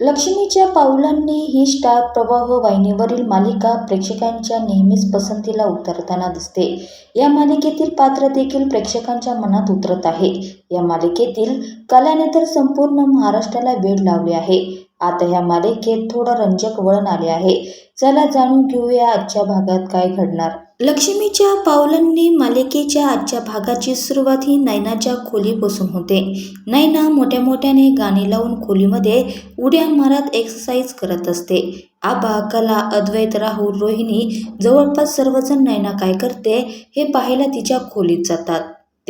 लक्ष्मीच्या पावलांनी ही स्टार प्रवाह वाहिनीवरील मालिका प्रेक्षकांच्या नेहमीच पसंतीला उतरताना दिसते. या मालिकेतील पात्र देखील प्रेक्षकांच्या मनात उतरत आहे. या मालिकेतील कलाने तर संपूर्ण महाराष्ट्राला वेळ लावले आहे. आता ह्या मालिकेत थोडं रंजक वळण आले आहे. चला जाणून घेऊया आजच्या भागात काय घडणार. लक्ष्मीच्या पावलांनी मालिकेच्या आजच्या भागाची सुरुवात ही नैनाच्या खोलीपासून होते. नैना मोठ्या मोठ्याने गाणी लावून खोलीमध्ये उड्या मारत एक्सरसाइज करत असते. आबा कला अद्वैत राहुल रोहिणी जवळपास सर्वजण नैना काय करते हे पाहायला तिच्या खोलीत जातात.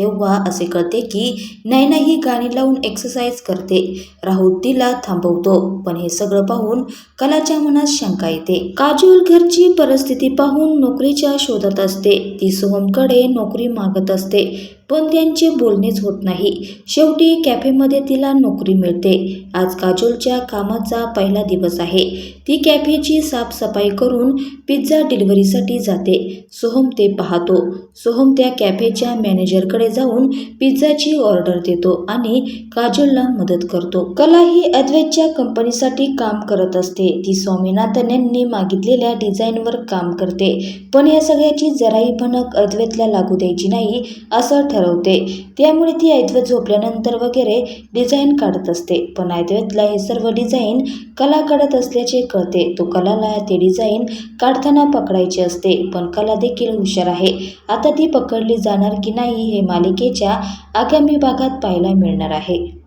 तेव्हा असे कळते की नैना ही गाणी लावून एक्सरसाइज करते. राहुल तिला थांबवतो. पण हे सगळं पाहून कलाच्या मनात शंका येते. काजोल घरची परिस्थिती पाहून नोकरीच्या शोधात असते. ती सोहमकडे नोकरी मागत असते. पण त्यांचे बोलणेच होत नाही. शेवटी कॅफेमध्ये तिला नोकरी मिळते. आज काजोलच्या कामाचा पहिला दिवस आहे. ती कॅफेची साफसफाई करून पिझ्झा डिलिव्हरीसाठी जाते. सोहम ते पाहतो. सोहम त्या कॅफेच्या मॅनेजरकडे जाऊन पिझ्झाची ऑर्डर देतो आणि काजोलला मदत करतो. कला ही अद्वैतच्या कंपनीसाठी काम करत असते. ती स्वामीनाथन यांनी मागितलेल्या डिझाईनवर काम करते. पण या सगळ्याची जराही भनक अद्वैतला लागू द्यायची नाही असं ठरवते. त्यामुळे ती अद्वैत झोपल्यानंतर वगैरे डिझाईन काढत असते. पण अद्वैतला हे सर्व डिझाईन कला काढत असल्याचे कळते. तो कलाला ते डिझाईन काढताना पकडायचे असते. पण कला देखील हुशार आहे. आता ती पकडली जाणार की नाही हे मालिकेच्या आगामी भागात पाहायला मिळणार आहे.